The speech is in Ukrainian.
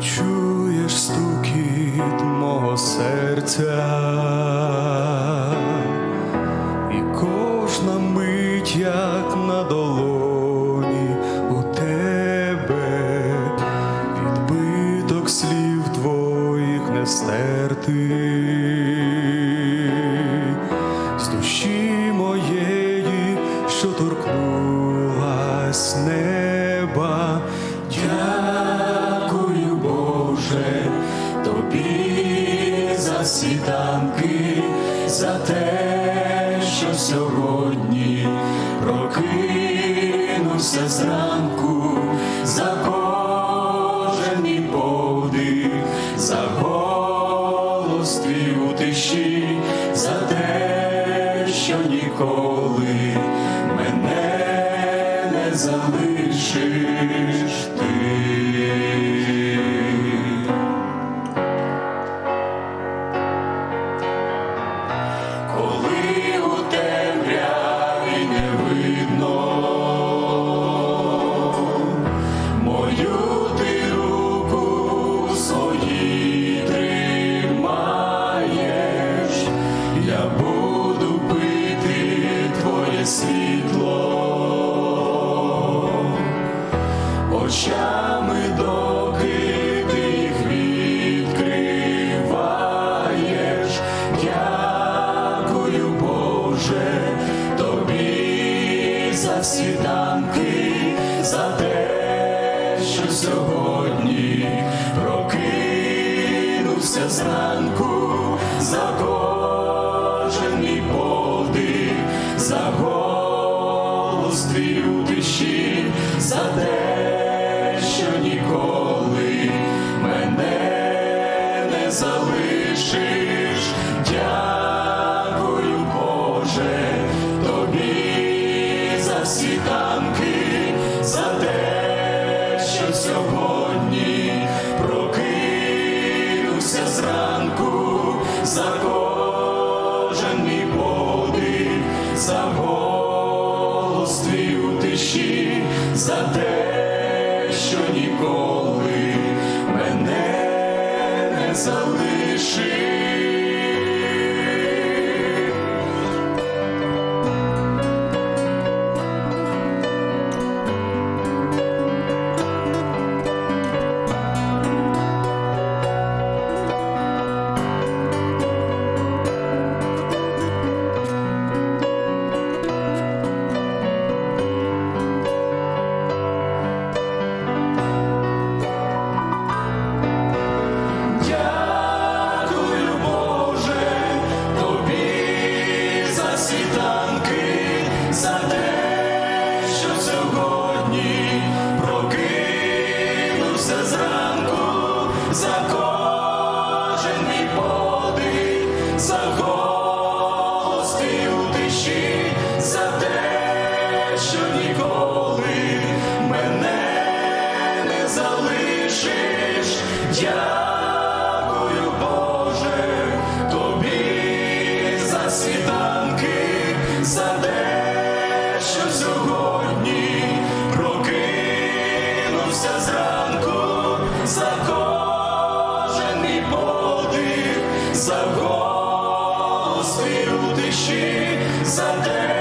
чуєш стукіт мого серця, і кожна мить, як на долоні у тебе, відбиток слів твоїх не стерти з душі моєї, що торкнулась неба. Світанки, за те, що сьогодні прокинувся зранку, за кожен мій подих, за голос твій у тиші, за те, що ніколи мене не залишиш очами, доки ти їх відкриваєш. Дякую, Боже, тобі за світанки, за те, що сьогодні прокинувся зранку, за кожен мій за голос твій у тиші, за те, залишиш. Дякую, Боже, тобі за світанки, за те, що сьогодні прокинувся зранку, за кожен мій за голос у тиші, за те, що ніколи не у тиші, за те,